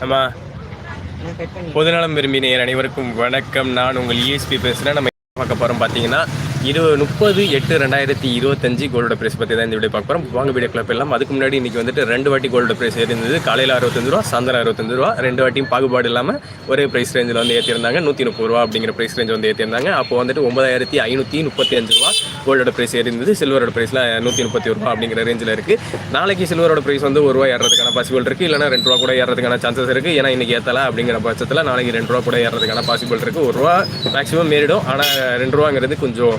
நம்ம பொதுநலம் விரும்பி நேர் அனைவருக்கும் வணக்கம். நான் உங்கள் இஎஸ்பி பேசுகிறேன் நம்ம பார்க்க போகிறோம் பார்த்தீங்கன்னா இருபது முப்பது எட்டு ரெண்டாயிரத்தி இருபத்தஞ்சு கோல்டு ப்ரைஸ் பற்றி தான் இந்த வீடியோ பார்க்க போகிறோம் வாங்க வீடியோ கிளப் எல்லாம். அதுக்கு முன்னாடி இன்றைக்கி வந்துட்டு ரெண்டு வாட்டி கோல்டு ப்ரைஸ் இருந்தது காலையில் அறுபத்தஞ்சு ரூபா சாயந்தரம் அறுபத்தஞ்சு ரூபா. ரெண்டு வாட்டியும் பாகுபாடு இல்லாமல் ஒரே ப்ரைஸ் ரேஞ்சில் வந்து ஏற்றிருந்தாங்க நூற்றி முப்பது ரூபா அப்படிங்கிற ப்ரைஸ் ரேஞ்ச் வந்து ஏற்றிருந்தாங்க அப்போ வந்துட்டு ஒன்பதாயிரத்தி ஐநூற்றி முப்பத்தி அஞ்சு ரூபா கோல்டோட ப்ரைஸ் இருந்தது சில்வரோட ப்ரைஸில் நூற்றி முப்பத்தி ரூபா அப்படிங்கிற ரேஞ்சில் இருக்குது நாளைக்கு சில்வரோட ப்ரைஸ் வந்து ஒரு ரூபா ஏறதுக்கான பாசிபிள் இருக்குது இல்லைனா ரெண்டு ரூபா கூட ஏறதுக்கான சான்சஸ் இருக்குது ஏன்னா இன்றைக்கி ஏற்றல அப்படிங்கிற பட்சத்தில் நாளைக்கு ரெண்டு ரூபா கூட ஏறதுக்கான பாசிபிள் இருக்குது ஒரு ரூபா மேக்ஸிமம் ஏறிடும். ஆனால் ரெண்டு ரூபாங்கிறது கொஞ்சம்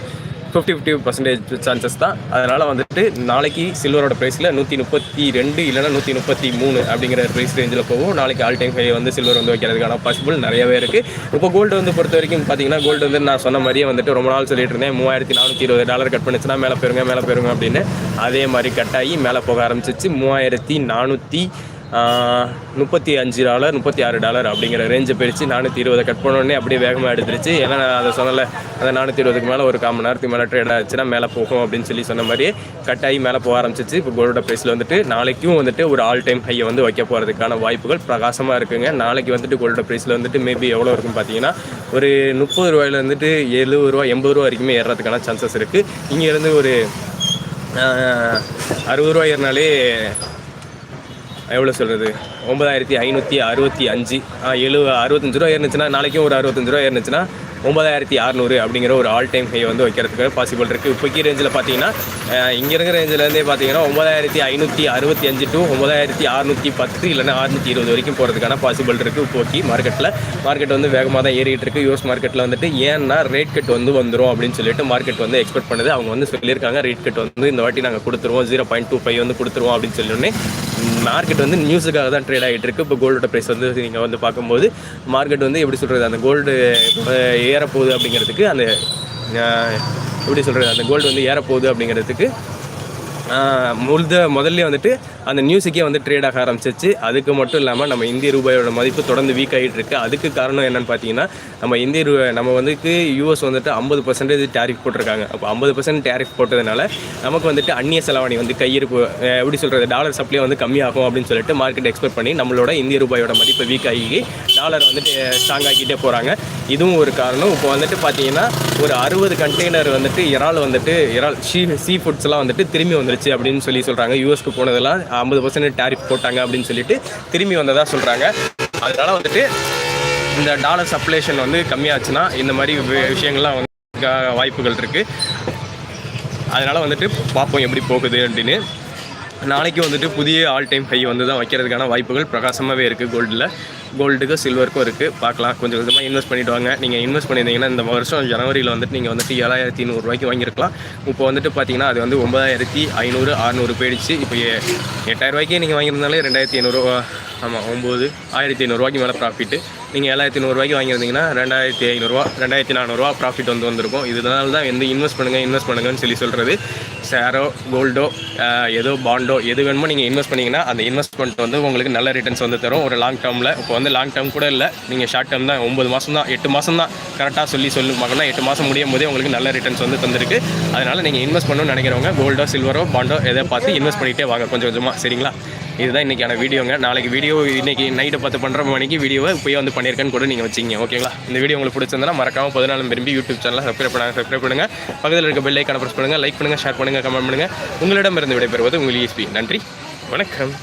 ஃபிஃப்டி ஃபிஃப்டி பர்சன்டேஜ் சான்சஸ் தான். அதனால் வந்துட்டு நாளைக்கு சில்வரோட ப்ரைஸில் நூற்றி முப்பத்தி ரெண்டு இல்லைனா நூற்றி முப்பத்தி மூணு அப்படிங்கிற ப்ரைஸ் ரேஞ்சில் போகும். நாளைக்கு ஆல் டைம் ஹை வந்து சில்வர் வந்து வைக்கிறதுக்கான பாசிபிள் நிறையவே இருக்குது இப்போ கோல்டு வந்து பொறுத்த வரைக்கும் பார்த்தீங்கன்னா கோல்டு வந்து நான் சொன்ன மாதிரியே வந்துட்டு ரொம்ப நாள் சொல்லிட்டு இருந்தேன். மூவாயிரத்தி நானூற்றி இருபது டாலர் கட் பண்ணிச்சுன்னா மேலே போயிருங்க மேலே போயிருங்க அப்படின்னு. அதே மாதிரி கட் ஆகி மேலே போக ஆரம்பிச்சிச்சு. மூவாயிரத்தி நானூற்றி முப்பத்தி அஞ்சு டாலர் முப்பத்தி ஆறு டாலர் அப்படிங்கிற ரேஞ்சை பிரித்து நானூற்றி இருபதை கட் பண்ணோடனே அப்படியே வேகமாக எடுத்துருச்சு. ஏன்னா நான் அதை சொன்னல அந்த நானூற்றி இருபதுக்கு மேலே ஒரு கால் மணி நேரத்துக்கு மேலே ட்ரேட் ஆச்சுன்னா மேலே போகும் அப்படின்னு சொல்லி சொன்ன மாதிரியே கட் ஆகி மேலே போக ஆரம்பிச்சிச்சு. இப்போ கோல்டோட ப்ரைஸில் வந்துட்டு நாளைக்கும் வந்துட்டு ஒரு ஆல் டைம் ஹையை வந்து வைக்க போகிறதுக்கான வாய்ப்புகள் பிரகாசமாக இருக்குங்க. நாளைக்கு வந்துட்டு கோல்டோட ப்ரைஸில் வந்துட்டு மேபி எவ்வளோ இருக்குன்னு பார்த்தீங்கன்னா ஒரு முப்பது ரூபாயில வந்துட்டு எழுபது ரூபா எண்பது ரூபா வரைக்குமே ஏறுறதுக்கான சான்சஸ் இருக்குது இங்கேருந்து ஒரு அறுபது ரூபா ஏறினாலே எவ்வளோ சொல்கிறது ஒன்பதாயிரத்தி ஐநூற்றி அறுபத்தி அஞ்சு. எழு அறுபத்தஞ்சு ரூபா இருந்துச்சுன்னா நாளைக்கும் ஒரு அறுபத்தஞ்சு ரூபா ஏறினுச்சுன்னா ஒன்பதாயிரத்தி அறநூறு அப்படிங்கிற ஒரு ஆல் டைம் ஹை வந்து வைக்கிறதுக்கு பாசிபிள் இருக்குது இப்போக்கி ரேஞ்சில் பார்த்தீங்கன்னா இங்கே இருக்கிற ரேஞ்சிலேருந்தே பார்த்தீங்கன்னா ஒன்பதாயிரத்தி ஐநூற்றி அறுபத்தி அஞ்சு டு ஒன்பதாயிரத்தி அறுநூற்றி பத்து இல்லைன்னா அறுநூற்றி இருபது வரைக்கும் போகிறதுக்கான பாசிபிள் இருக்குது இப்போக்கி மார்க்கெட்டில் மார்க்கெட் வந்து வேகமாக தான் ஏறிக்கிட்டு இருக்குது யூஎஸ் மார்க்கெட்டில் வந்துட்டு ஏன்னா ரேட் கட் வந்து வந்துடும் அப்படின்னு சொல்லிட்டு மார்க்கெட் வந்து எக்ஸ்பெக்ட் பண்ணுது. அவங்க வந்து சொல்லியிருக்காங்க ரேட் கட் வந்து இந்த வாட்டி நாங்கள் கொடுத்துருவோம். ஜீரோ பாயிண்ட் டூ ஃபைவ் வந்து கொடுத்துருவோம் அப்படின்னு சொல்லி மார்க்கெட் வந்து நியூஸுக்காக தான் ட்ரேட் ஆகிட்டு இருக்கு. இப்போ கோல்டோட ப்ரைஸ் வந்து நீங்கள் வந்து பார்க்கும்போது மார்க்கெட் வந்து எப்படி சொல்கிறது அந்த கோல்டு ஏறப்போகுது அப்படிங்கிறதுக்கு அந்த எப்படி சொல்கிறது அந்த கோல்டு வந்து ஏறப்போகுது அப்படிங்கிறதுக்கு முழுத முதல்ல வந்துட்டு அந்த நியூஸுக்கே வந்து ட்ரேட் ஆக ஆரம்பிச்சிச்சு அதுக்கு மட்டும் இல்லாமல் நம்ம இந்திய ரூபாயோட மதிப்பு தொடர்ந்து வீக் ஆகிட்டு இருக்கு. அதுக்கு காரணம் என்னன்னு பார்த்தீங்கன்னா நம்ம இந்திய ரூ நம்ம வந்துட்டு யூஎஸ் வந்துட்டு ஐம்பது பர்சன்டேஜ் டேரிஃப் போட்டிருக்காங்க. அப்போ ஐம்பது பர்சன்ட் டேரிஃப் போட்டதுனால நமக்கு வந்துட்டு அந்நிய செலவாணி வந்து கையிருப்பு எப்படி சொல்கிறது டாலர் சப்ளை வந்து கம்மியாகும் அப்படின்னு சொல்லிட்டு மார்க்கெட் எக்ஸ்பெக்ட் பண்ணி நம்மளோட இந்திய ரூபாயோட மதிப்பு வீக் ஆகி டாலர் வந்துட்டு ஸ்ட்ராங் ஆக்கிட்டே போகிறாங்க இதுவும் ஒரு காரணம். இப்போ வந்துட்டு பார்த்தீங்கன்னா ஒரு அறுபது கண்டெய்னர் வந்துட்டு இறால் வந்துட்டு இறால் ஷீ சீ ஃபுட்ஸ்லாம் வந்துட்டு திரும்பி வந்துருச்சு. அப்படின்னு சொல்லி சொல்கிறாங்க யூஎஸ்க்கு போனதெல்லாம் ஐம்பது பர்சன்ட் டேரிஃப் போட்டாங்க அப்படின்னு சொல்லிட்டு திரும்பி வந்ததாக சொல்கிறாங்க அதனால் வந்துட்டு இந்த டாலர் சப்ளேஷன் வந்து கம்மியாச்சுன்னா இந்த மாதிரி வி- விஷயங்கள்லாம் வந்து வாய்ப்புகள் இருக்குது அதனால் வந்துட்டு பார்ப்போம் எப்படி போகுது அப்படின்னு. நாளைக்கு வந்துட்டு புதிய ஆல் டைம் ஹை வந்து தான் வைக்கிறதுக்கான வாய்ப்புகள் பிரகாசமாகவே இருக்குது கோல்டில் கோல்டுக்கும் சில்வருக்கும் இருக்குது பார்க்கலாம். கொஞ்சம் கொஞ்சமாக இன்வெஸ்ட் பண்ணிட்டு வாங்க. நீங்கள் இன்வெஸ்ட் பண்ணியிருந்தீங்கன்னா இந்த வருஷம் ஜனவரியில் வந்துட்டு நீங்கள் வந்துட்டு ஏழாயிரத்தி நூறுரூவாய்க்கு வாங்கியிருக்கலாம் இப்போ வந்துட்டு பார்த்தீங்கன்னா அது வந்து ஒன்பதாயிரத்தி ஐநூறு அறநூறு போயிடுச்சு. இப்போ எட்டாயிரரூவாய்க்கே நீங்கள் வாங்கியிருந்தாலே ரெண்டாயிரத்தி ஐநூறுரூவா ஆமாம் ஒம்பது. ஆயிரத்தி ஐநூறுரூவாய்க்கு மேலே ப்ராஃபிட்டு நீங்கள் ஏழாயிரத்தி நூறுரூவாய்க்கு வாங்கியிருந்தீங்கன்னா ரெண்டாயிரத்தி ஐநூறுரூவா ரெண்டாயிரத்தி நானூறுரூவா ப்ராஃபிட் வந்து வந்திருக்கும். இதனால தான் வந்து இன்வெஸ்ட் பண்ணுங்கள் இன்வெஸ்ட் பண்ணுங்கன்னு சொல்லி சொல்கிறது ஷேரோ கோல்டோ ஏதோ பாண்டோ எது வேணுமோ நீங்கள் இன்வெஸ்ட் பண்ணிங்கன்னா அந்த இன்வெஸ்ட்மெண்ட் வந்து உங்களுக்கு நல்ல ரிட்டர்ன்ஸ் வந்து தரும். ஒரு லாங் டேர்மில் இப்போ வந்து லாங் டேர்ம் கூட இல்லை. நீங்கள் ஷார்ட் டேர்ம் தான் ஒம்பது மாதம் தான் எட்டு மாதம் தான் கரெக்டாக சொல்லி சொல்லி பார்க்கணும்னா எட்டு மாதம் முடியும் போதே உங்களுக்கு நல்ல ரிட்டர்ன்ஸ் வந்து தந்திருக்கு. அதனால் நீங்கள் இன்வெஸ்ட் பண்ணணும்னு நினைக்கிறவங்க கோல்டோ சில்வரோ பாண்டோ எதை பார்த்து இன்வெஸ்ட் பண்ணிகிட்டே வாங்க கொஞ்சம் கொஞ்சமாக சரிங்களா? இதுதான் இன்றைக்கான வீடியோங்க. நாளைக்கு வீடியோ இன்னைக்கு நைட்டு பத்து பன்னெண்டு மணிக்கு வீடியோவை இப்போயே வந்து பண்ணியிருக்கேன்னு கூட நீங்கள் வச்சிங்க ஓகேங்களா இந்த வீடியோ உங்களுக்கு பிடிச்சிருந்தா மறக்காம பதினாலும் விரும்பி யூடியூப் சேனல் சப்ஸ்கிரைப் பண்ணாங்க சப்ஸ்கிரைப் பண்ணுங்க. பக்கத்தில் இருக்க பெல்லை ஐக்கான பண்ணுங்கள் லைக் பண்ணுங்கள் ஷேர் பண்ணுங்கள் கமெண்ட் பண்ணுங்கள் உங்களிடமிருந்து விடைபெறுவது உங்கள் இஎஸ்பி நன்றி. வணக்கம்.